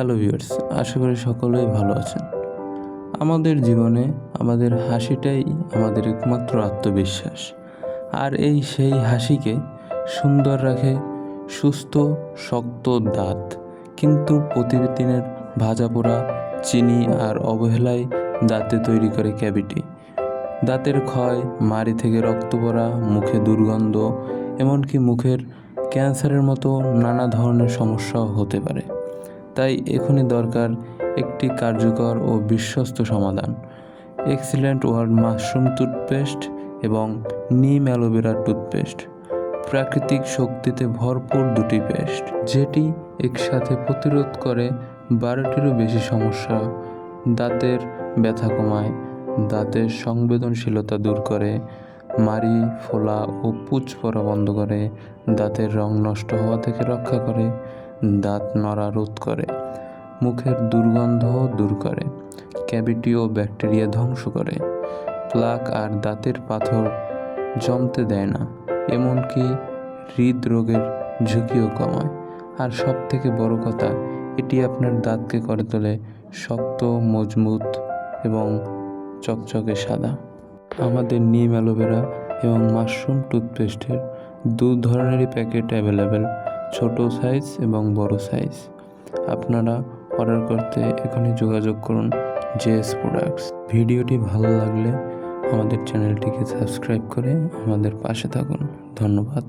Hello viewers আশা করি সকলেই ভালো আছেন। আমাদের জীবনে আমাদের হাসিটাই আমাদের একমাত্র আত্মবিশ্বাস। আর এই সেই হাসিকে সুন্দর রাখে সুস্থ, শক্ত দাঁত। কিন্তু প্রতিদিনের ভাজা পোড়া চিনি আর অবহেলায় দাঁতে তৈরি করে ক্যাভিটি। দাঁতের ক্ষয়, মাড়ি থেকে রক্ত পড়া, মুখে দুর্গন্ধ, এমনকি মুখের ক্যান্সারের মতো নানা ধরনের সমস্যাও হতে পারে। তাই এখনই দরকার একটি কার্যকর ও বিশ্বস্ত সমাধান। এক্সিলেন্ট ওয়ার্ল্ড মাশরুম টুথপেস্ট এবং নিম অ্যালোভেরা টুথপেস্ট প্রাকৃতিক শক্তিতে ভরপুর দুটি পেস্ট যেটি একসাথে প্রতিরোধ করে বারোটিরও বেশি সমস্যা, দাঁতের ব্যথা কমায়, দাঁতের সংবেদনশীলতা দূর করে মারি ফোলা ও পুচ পড়া বন্ধ করে, দাঁতের রং নষ্ট হওয়া থেকে রক্ষা করে দাঁত নড়া রোধ করে, মুখের দুর্গন্ধ দূর করে, ক্যাভিটি ও ব্যাকটেরিয়া ধ্বংস করে। প্লাক আর দাঁতের পাথর জমতে দেয় না, এমনকি হৃদরোগের ঝুঁকিও কমায়। আর সব থেকে বড় কথা, এটি আপনার দাঁতকে করে তোলে শক্ত, মজবুত এবং চকচকে সাদা। আমাদের নিম অ্যালোভেরা এবং মাশরুম টুথপেস্টের দু ধরনেরই প্যাকেট অ্যাভেলেবেল। ছোট সাইজ এবং বড় সাইজ আপনারা অর্ডার করতে এখনই যোগাযোগ করুন জেএস প্রোডাক্টস ভিডিওটি ভালো লাগলে আমাদের চ্যানেলটিকে সাবস্ক্রাইব করে আমাদের পাশে থাকুন। ধন্যবাদ।